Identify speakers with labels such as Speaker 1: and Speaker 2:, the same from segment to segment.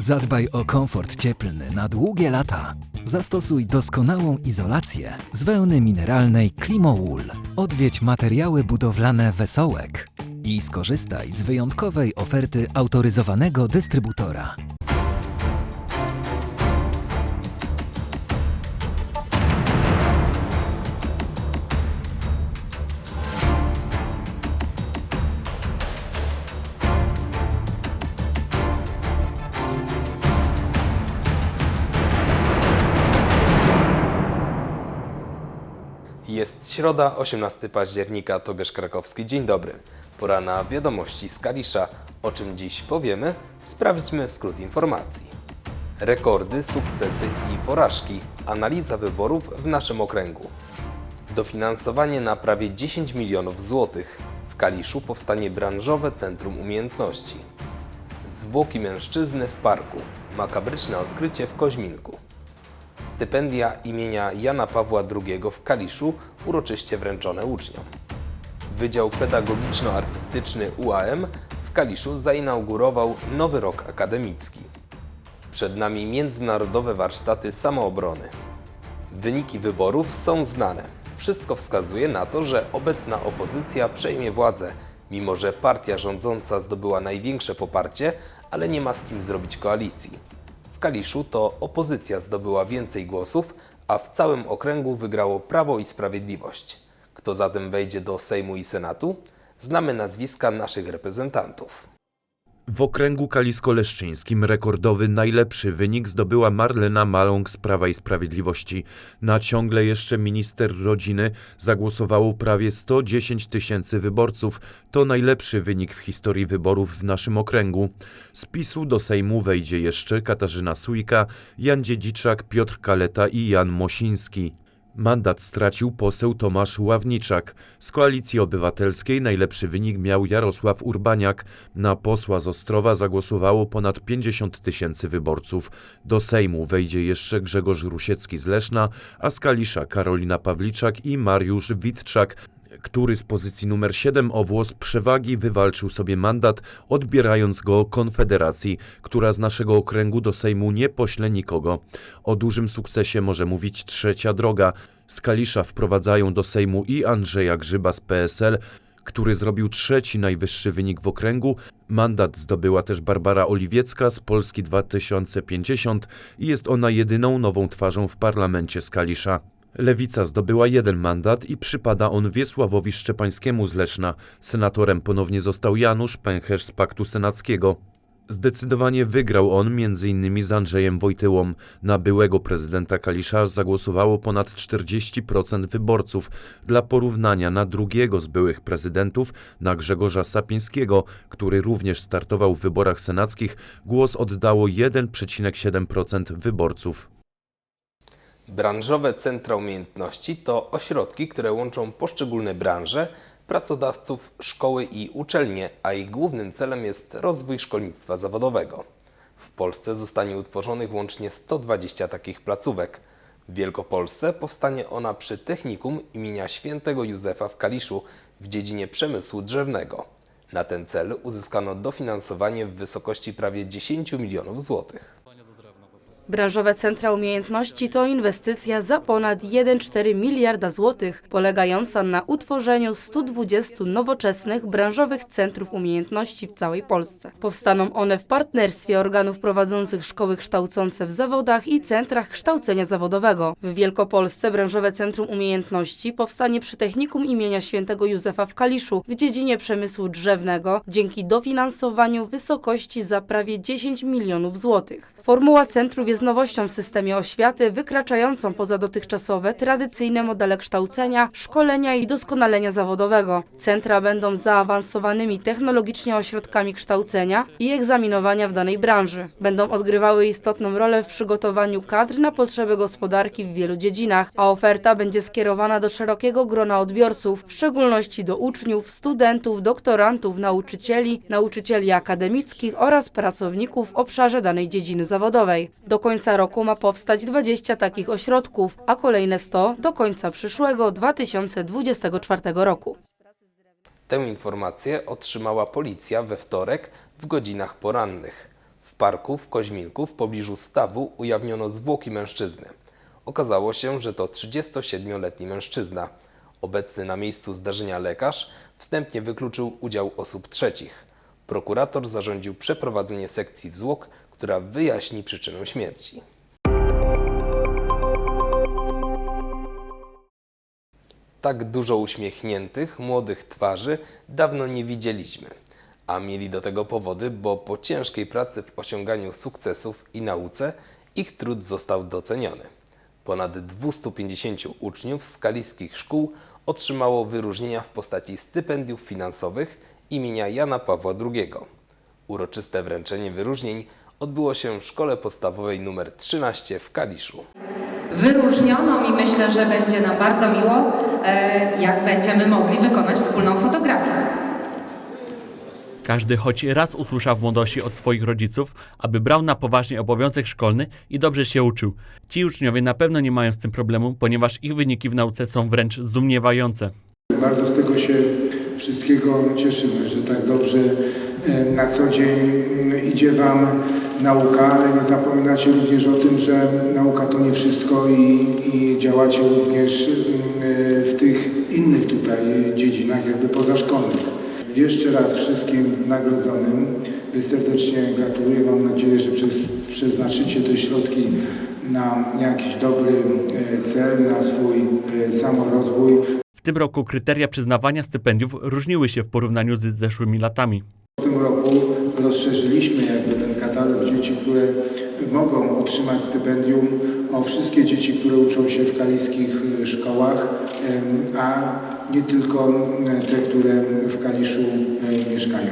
Speaker 1: Zadbaj o komfort cieplny na długie lata. Zastosuj doskonałą izolację z wełny mineralnej Klimowool. Odwiedź materiały budowlane Wesołek i skorzystaj z wyjątkowej oferty autoryzowanego dystrybutora.
Speaker 2: Jest środa, 18 października, Tobiasz Krakowski. Dzień dobry. Pora na wiadomości z Kalisza. O czym dziś powiemy? Sprawdźmy skrót informacji. Rekordy, sukcesy i porażki. Analiza wyborów w naszym okręgu. Dofinansowanie na prawie 10 milionów złotych. W Kaliszu powstanie branżowe centrum umiejętności. Zwłoki mężczyzny w parku. Makabryczne odkrycie w Koźminku. Stypendia imienia Jana Pawła II w Kaliszu uroczyście wręczone uczniom. Wydział Pedagogiczno-Artystyczny UAM w Kaliszu zainaugurował nowy rok akademicki. Przed nami międzynarodowe warsztaty samoobrony. Wyniki wyborów są znane. Wszystko wskazuje na to, że obecna opozycja przejmie władzę, mimo że partia rządząca zdobyła największe poparcie, ale nie ma z kim zrobić koalicji. W Kaliszu to opozycja zdobyła więcej głosów, a w całym okręgu wygrało Prawo i Sprawiedliwość. Kto zatem wejdzie do Sejmu i Senatu? Znamy nazwiska naszych reprezentantów.
Speaker 3: W okręgu kalisko-leszczyńskim rekordowy najlepszy wynik zdobyła Marlena Maląg z Prawa i Sprawiedliwości. Na ciągle jeszcze minister rodziny zagłosowało prawie 110 tysięcy wyborców. To najlepszy wynik w historii wyborów w naszym okręgu. Z PiSu do Sejmu wejdzie jeszcze Katarzyna Sujka, Jan Dziedziczak, Piotr Kaleta i Jan Mosiński. Mandat stracił poseł Tomasz Ławniczak. Z Koalicji Obywatelskiej najlepszy wynik miał Jarosław Urbaniak. Na posła z Ostrowa zagłosowało ponad 50 tysięcy wyborców. Do Sejmu wejdzie jeszcze Grzegorz Rusiecki z Leszna, a z Kalisza Karolina Pawliczak i Mariusz Witczak, który z pozycji numer 7 o włos przewagi wywalczył sobie mandat, odbierając go Konfederacji, która z naszego okręgu do Sejmu nie pośle nikogo. O dużym sukcesie może mówić trzecia droga. Z Kalisza wprowadzają do Sejmu i Andrzeja Grzyba z PSL, który zrobił trzeci najwyższy wynik w okręgu. Mandat zdobyła też Barbara Oliwiecka z Polski 2050 i jest ona jedyną nową twarzą w parlamencie z Kalisza. Lewica zdobyła jeden mandat i przypada on Wiesławowi Szczepańskiemu z Leszna. Senatorem ponownie został Janusz Pęcherz z Paktu Senackiego. Zdecydowanie wygrał on m.in. z Andrzejem Wojtyłą. Na byłego prezydenta Kalisza zagłosowało ponad 40% wyborców. Dla porównania na drugiego z byłych prezydentów, na Grzegorza Sapińskiego, który również startował w wyborach senackich, głos oddało 1,7% wyborców.
Speaker 2: Branżowe centra umiejętności to ośrodki, które łączą poszczególne branże, pracodawców, szkoły i uczelnie, a ich głównym celem jest rozwój szkolnictwa zawodowego. W Polsce zostanie utworzonych łącznie 120 takich placówek. W Wielkopolsce powstanie ona przy Technikum imienia Świętego Józefa w Kaliszu w dziedzinie przemysłu drzewnego. Na ten cel uzyskano dofinansowanie w wysokości prawie 10 milionów złotych.
Speaker 4: Branżowe Centra Umiejętności to inwestycja za ponad 1,4 miliarda złotych, polegająca na utworzeniu 120 nowoczesnych branżowych centrów umiejętności w całej Polsce. Powstaną one w partnerstwie organów prowadzących szkoły kształcące w zawodach i centrach kształcenia zawodowego. W Wielkopolsce Branżowe Centrum Umiejętności powstanie przy Technikum imienia Świętego Józefa w Kaliszu w dziedzinie przemysłu drzewnego dzięki dofinansowaniu wysokości za prawie 10 milionów złotych. Formuła centrów jest nowością w systemie oświaty, wykraczającą poza dotychczasowe, tradycyjne modele kształcenia, szkolenia i doskonalenia zawodowego. Centra będą zaawansowanymi technologicznie ośrodkami kształcenia i egzaminowania w danej branży. Będą odgrywały istotną rolę w przygotowaniu kadr na potrzeby gospodarki w wielu dziedzinach, a oferta będzie skierowana do szerokiego grona odbiorców, w szczególności do uczniów, studentów, doktorantów, nauczycieli, nauczycieli akademickich oraz pracowników w obszarze danej dziedziny zawodowej. Do końca roku ma powstać 20 takich ośrodków, a kolejne 100 do końca przyszłego 2024 roku.
Speaker 2: Tę informację otrzymała policja we wtorek w godzinach porannych. W parku w Koźminku w pobliżu stawu ujawniono zwłoki mężczyzny. Okazało się, że to 37-letni mężczyzna. Obecny na miejscu zdarzenia lekarz wstępnie wykluczył udział osób trzecich. Prokurator zarządził przeprowadzenie sekcji zwłok, która wyjaśni przyczynę śmierci. Tak dużo uśmiechniętych, młodych twarzy dawno nie widzieliśmy. A mieli do tego powody, bo po ciężkiej pracy w osiąganiu sukcesów i nauce ich trud został doceniony. Ponad 250 uczniów z kaliskich szkół otrzymało wyróżnienia w postaci stypendiów finansowych imienia Jana Pawła II. Uroczyste wręczenie wyróżnień odbyło się w szkole podstawowej nr 13 w Kaliszu.
Speaker 5: wyróżnioną i myślę, że będzie nam bardzo miło, e, jak będziemy mogli wykonać wspólną fotografię.
Speaker 6: Każdy choć raz usłyszał w młodości od swoich rodziców, aby brał na poważnie obowiązek szkolny i dobrze się uczył. Ci uczniowie na pewno nie mają z tym problemu, ponieważ ich wyniki w nauce są wręcz zdumiewające.
Speaker 7: Bardzo z tego się wszystkiego cieszymy, że tak dobrze e, na co dzień mm, idzie Wam nauka, ale nie zapominacie również o tym, że nauka to nie wszystko i, i działacie również mm, e, w tych innych tutaj dziedzinach, jakby pozaszkolnych. Jeszcze raz wszystkim nagrodzonym serdecznie gratuluję. Mam nadzieję, że przez, przeznaczycie te środki na jakiś dobry e, cel, na swój samorozwój,
Speaker 6: tym roku kryteria przyznawania stypendiów różniły się w porównaniu z zeszłymi latami.
Speaker 7: W tym roku rozszerzyliśmy jakby ten katalog dzieci, które mogą otrzymać stypendium o wszystkie dzieci, które uczą się w kaliskich szkołach, a nie tylko te, które w Kaliszu mieszkają.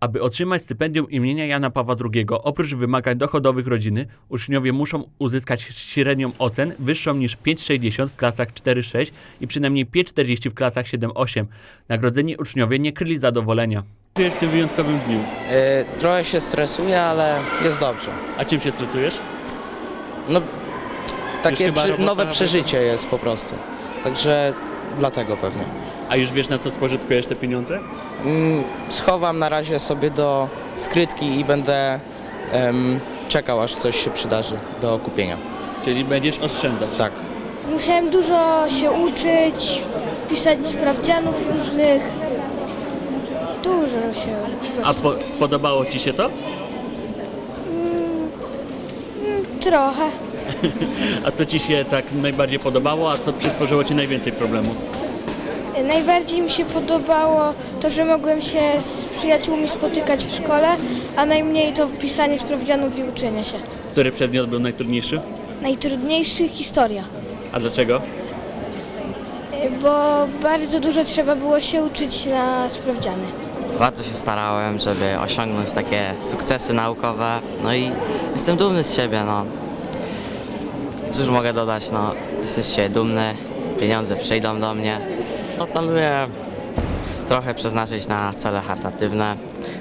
Speaker 6: Aby otrzymać stypendium imienia Jana Pawła II, oprócz wymagań dochodowych rodziny, uczniowie muszą uzyskać średnią ocen wyższą niż 5,60 w klasach 4-6 i przynajmniej 5,40 w klasach 7-8. Nagrodzeni uczniowie nie kryli zadowolenia. Czujesz w tym wyjątkowym dniu?
Speaker 8: E, Trochę się stresuję, ale jest dobrze.
Speaker 6: A czym się stresujesz?
Speaker 8: No, takie przy, nowe przeżycie jest po prostu. Także dlatego pewnie.
Speaker 6: A już wiesz na co spożytkujesz te pieniądze?
Speaker 8: Mm, Schowam na razie sobie do skrytki i będę em, czekał, aż coś się przydarzy do kupienia.
Speaker 6: Czyli będziesz oszczędzać.
Speaker 8: Tak.
Speaker 9: Musiałem dużo się uczyć, pisać sprawdzianów różnych. Dużo się.
Speaker 6: A po, podobało Ci się to?
Speaker 9: Trochę.
Speaker 6: A co Ci się tak najbardziej podobało, a co przysporzyło Ci najwięcej problemów?
Speaker 9: Najbardziej mi się podobało to, że mogłem się z przyjaciółmi spotykać w szkole, a najmniej to pisanie sprawdzianów i uczenie się.
Speaker 6: Który przedmiot był najtrudniejszy?
Speaker 9: Najtrudniejszy historia,
Speaker 6: A dlaczego?
Speaker 9: bo bardzo dużo trzeba było się uczyć na sprawdziany.
Speaker 10: Bardzo się starałem, żeby osiągnąć takie sukcesy naukowe, no i jestem dumny z siebie, no. Cóż mogę dodać, no, jestem z siebie dumny, pieniądze przyjdą do mnie. No, planuję trochę przeznaczyć na cele charytatywne,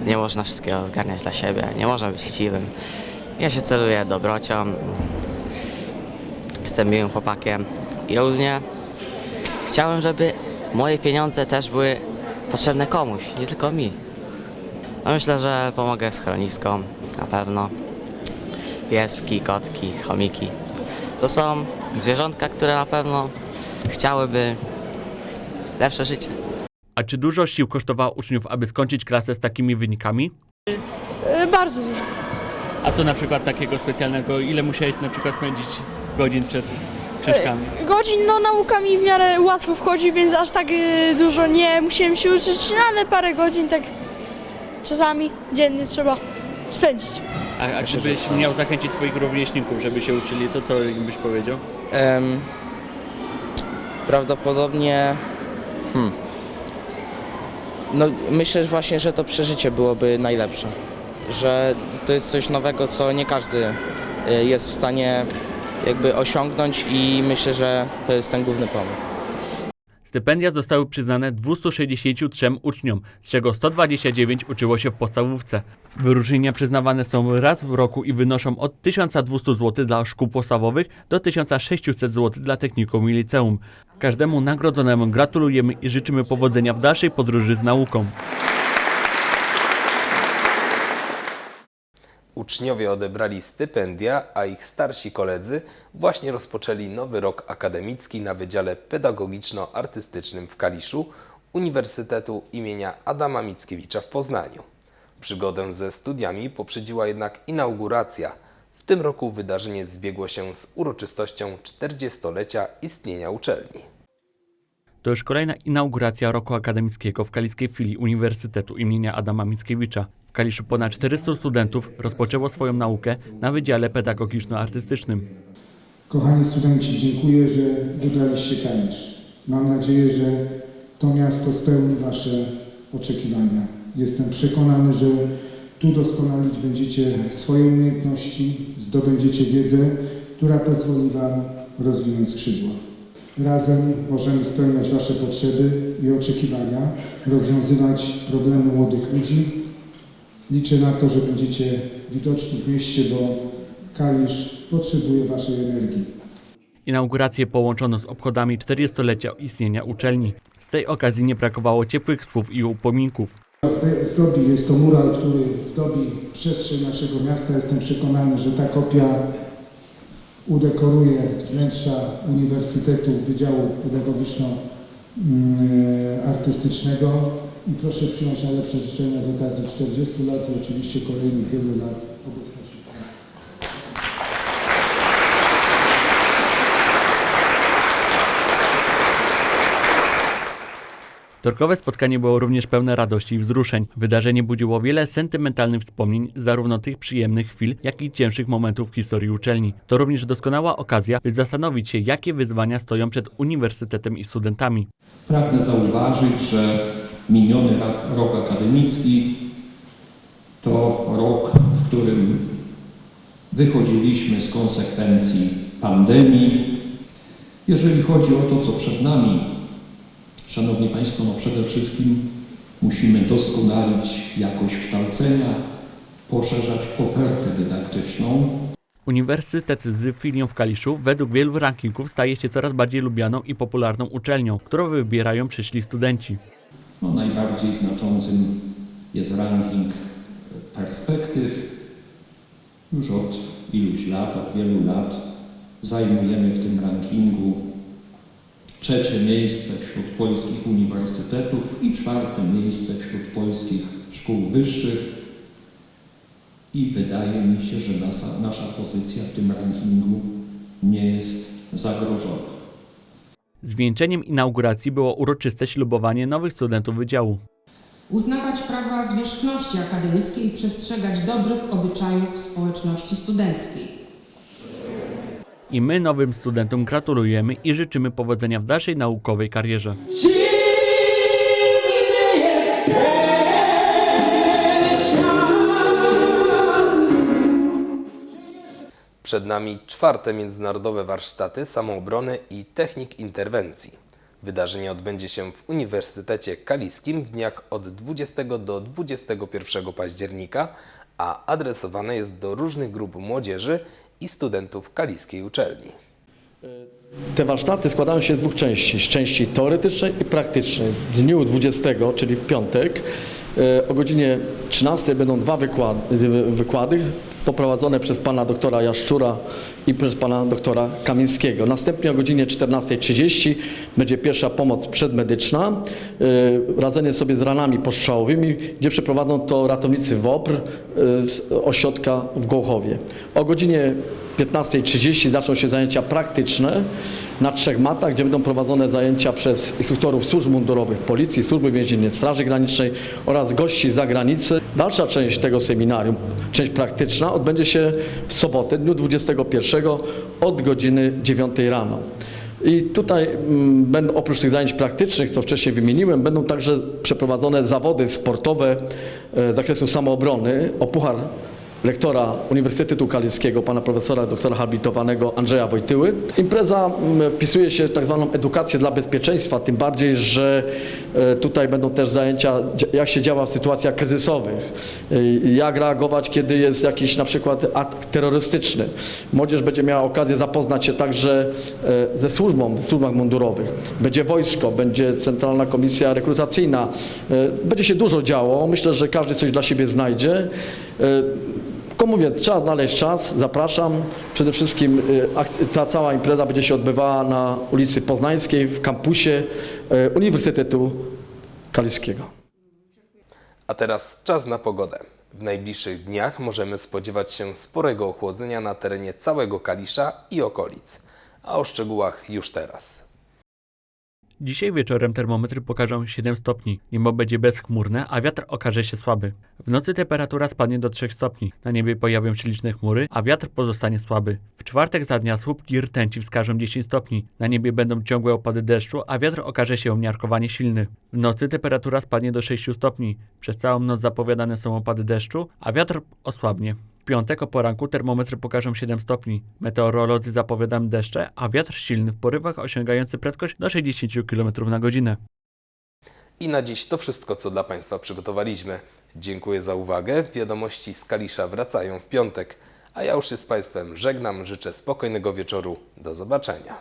Speaker 10: nie można wszystkiego zgarniać dla siebie, nie można być chciwym. Ja się celuję dobrocią, jestem miłym chłopakiem i ogólnie chciałem, żeby moje pieniądze też były potrzebne komuś, nie tylko mi. No myślę, że pomogę schroniskom, na pewno. Pieski, kotki, chomiki. To są zwierzątka, które na pewno chciałyby lepsze życie.
Speaker 6: A czy dużo sił kosztowało uczniów, aby skończyć klasę z takimi wynikami?
Speaker 9: Bardzo dużo.
Speaker 6: A co na przykład takiego specjalnego? Ile musiałeś na przykład spędzić godzin przed książkami?
Speaker 9: Godzin, no nauka mi w miarę łatwo wchodzi, więc aż tak y, dużo nie musiałem się uczyć, no, ale parę godzin tak czasami dziennie trzeba spędzić.
Speaker 6: A, a gdybyś miał zachęcić swoich rówieśników, żeby się uczyli, to co im byś powiedział?
Speaker 8: Em, prawdopodobnie. Hmm. No, myślę właśnie, że to przeżycie byłoby najlepsze. Że to jest coś nowego, co nie każdy e, jest w stanie jakby osiągnąć i myślę, że to jest ten główny pomysł.
Speaker 6: Stypendia zostały przyznane 263 uczniom, z czego 129 uczyło się w podstawówce. Wyróżnienia przyznawane są raz w roku i wynoszą od 1200 zł dla szkół podstawowych do 1600 zł dla technikum i liceum. Każdemu nagrodzonemu gratulujemy i życzymy powodzenia w dalszej podróży z nauką.
Speaker 2: Uczniowie odebrali stypendia, a ich starsi koledzy właśnie rozpoczęli nowy rok akademicki na Wydziale Pedagogiczno-Artystycznym w Kaliszu Uniwersytetu imienia Adama Mickiewicza w Poznaniu. Przygodę ze studiami poprzedziła jednak inauguracja. W tym roku wydarzenie zbiegło się z uroczystością 40-lecia istnienia uczelni.
Speaker 6: To już kolejna inauguracja roku akademickiego w kaliskiej filii Uniwersytetu imienia Adama Mickiewicza. Kaliszu ponad 400 studentów rozpoczęło swoją naukę na Wydziale Pedagogiczno-Artystycznym.
Speaker 7: Kochani studenci, dziękuję, że wybraliście Kalisz. Mam nadzieję, że to miasto spełni Wasze oczekiwania. Jestem przekonany, że tu doskonalić będziecie swoje umiejętności, zdobędziecie wiedzę, która pozwoli Wam rozwinąć skrzydła. Razem możemy spełniać Wasze potrzeby i oczekiwania, rozwiązywać problemy młodych ludzi. Liczę na to, że będziecie widoczni w mieście, bo Kalisz potrzebuje Waszej energii.
Speaker 6: Inaugurację połączono z obchodami 40-lecia istnienia uczelni. Z tej okazji nie brakowało ciepłych słów i upominków.
Speaker 7: Zdobi, jest to mural, który zdobi przestrzeń naszego miasta. Jestem przekonany, że ta kopia udekoruje wnętrza Uniwersytetu Wydziału Pedagogiczno-Artystycznego. I proszę przyjąć najlepsze życzenia z okazji 40 lat i oczywiście kolejnych wielu lat obecności.
Speaker 6: Torkowe spotkanie było również pełne radości i wzruszeń. Wydarzenie budziło wiele sentymentalnych wspomnień, zarówno tych przyjemnych chwil, jak i cięższych momentów w historii uczelni. To również doskonała okazja, by zastanowić się, jakie wyzwania stoją przed uniwersytetem i studentami.
Speaker 11: Pragnę zauważyć, że miniony rok akademicki to rok, w którym wychodziliśmy z konsekwencji pandemii. Jeżeli chodzi o to, co przed nami, Szanowni Państwo, no przede wszystkim musimy doskonalić jakość kształcenia, poszerzać ofertę dydaktyczną,
Speaker 6: Uniwersytet z filią w Kaliszu według wielu rankingów staje się coraz bardziej lubianą i popularną uczelnią, którą wybierają przyszli studenci.
Speaker 11: No, najbardziej znaczącym jest ranking perspektyw. Już od iluś lat, od wielu lat zajmujemy w tym rankingu trzecie miejsce wśród polskich uniwersytetów i czwarte miejsce wśród polskich szkół wyższych. I wydaje mi się, że nasza, nasza pozycja w tym rankingu nie jest zagrożona.
Speaker 6: Zwieńczeniem inauguracji było uroczyste ślubowanie nowych studentów wydziału.
Speaker 12: Uznawać prawa zwierzchności akademickiej i przestrzegać dobrych obyczajów społeczności studenckiej.
Speaker 6: I my nowym studentom gratulujemy i życzymy powodzenia w dalszej naukowej karierze.
Speaker 2: Przed nami czwarte międzynarodowe warsztaty samoobrony i technik interwencji. Wydarzenie odbędzie się w Uniwersytecie Kaliskim w dniach od 20 do 21 października, a adresowane jest do różnych grup młodzieży i studentów kaliskiej uczelni.
Speaker 13: Te warsztaty składają się z dwóch części, z części teoretycznej i praktycznej. W dniu 20, czyli w piątek, o godzinie 13 będą dwa wykłady, wykłady poprowadzone przez pana doktora Jaszczura i przez pana doktora Kamińskiego. Następnie o godzinie 14.30 będzie pierwsza pomoc przedmedyczna, e, radzenie sobie z ranami postrzałowymi, gdzie przeprowadzą to ratownicy WOPR e, z ośrodka w Gołchowie. O godzinie 15.30 zaczną się zajęcia praktyczne na trzech matach, gdzie będą prowadzone zajęcia przez instruktorów służb mundurowych, Policji, Służby Więziennej, Straży Granicznej oraz gości z zagranicy. Dalsza część tego seminarium, część praktyczna, odbędzie się w sobotę, dniu 21 od godziny 9 rano. I tutaj mm, będą oprócz tych zajęć praktycznych, co wcześniej wymieniłem, będą także przeprowadzone zawody sportowe e, z zakresu samoobrony o puchar lektora Uniwersytetu Kaliskiego, pana profesora doktora habilitowanego Andrzeja Wojtyły. Impreza wpisuje się w tak zwaną edukację dla bezpieczeństwa, tym bardziej, że e, tutaj będą też zajęcia, jak się działa w sytuacjach kryzysowych, e, jak reagować, kiedy jest jakiś na przykład akt terrorystyczny. Młodzież będzie miała okazję zapoznać się także e, ze służbą w służbach mundurowych. Będzie wojsko, będzie Centralna Komisja Rekrutacyjna. Będzie się dużo działo. Myślę, że każdy coś dla siebie znajdzie. Tylko mówię, trzeba znaleźć czas, zapraszam. Przede wszystkim y, ta cała impreza będzie się odbywała na ulicy Poznańskiej w kampusie y, Uniwersytetu Kaliskiego.
Speaker 2: A teraz czas na pogodę. W najbliższych dniach możemy spodziewać się sporego ochłodzenia na terenie całego Kalisza i okolic. A o szczegółach już teraz.
Speaker 6: Dzisiaj wieczorem termometry pokażą 7 stopni. Niebo będzie bezchmurne, a wiatr okaże się słaby. W nocy temperatura spadnie do 3 stopni. Na niebie pojawią się liczne chmury, a wiatr pozostanie słaby. W czwartek za dnia słupki rtęci wskażą 10 stopni. Na niebie będą ciągłe opady deszczu, a wiatr okaże się umiarkowanie silny. W nocy temperatura spadnie do 6 stopni. Przez całą noc zapowiadane są opady deszczu, a wiatr osłabnie. Piątek o poranku termometry pokażą 7 stopni. Meteorolodzy zapowiadają deszcze, a wiatr silny w porywach osiągający prędkość do 60 km na godzinę.
Speaker 2: I na dziś to wszystko, co dla Państwa przygotowaliśmy. Dziękuję za uwagę. Wiadomości z Kalisza wracają w piątek. A ja już się z Państwem żegnam. Życzę spokojnego wieczoru. Do zobaczenia.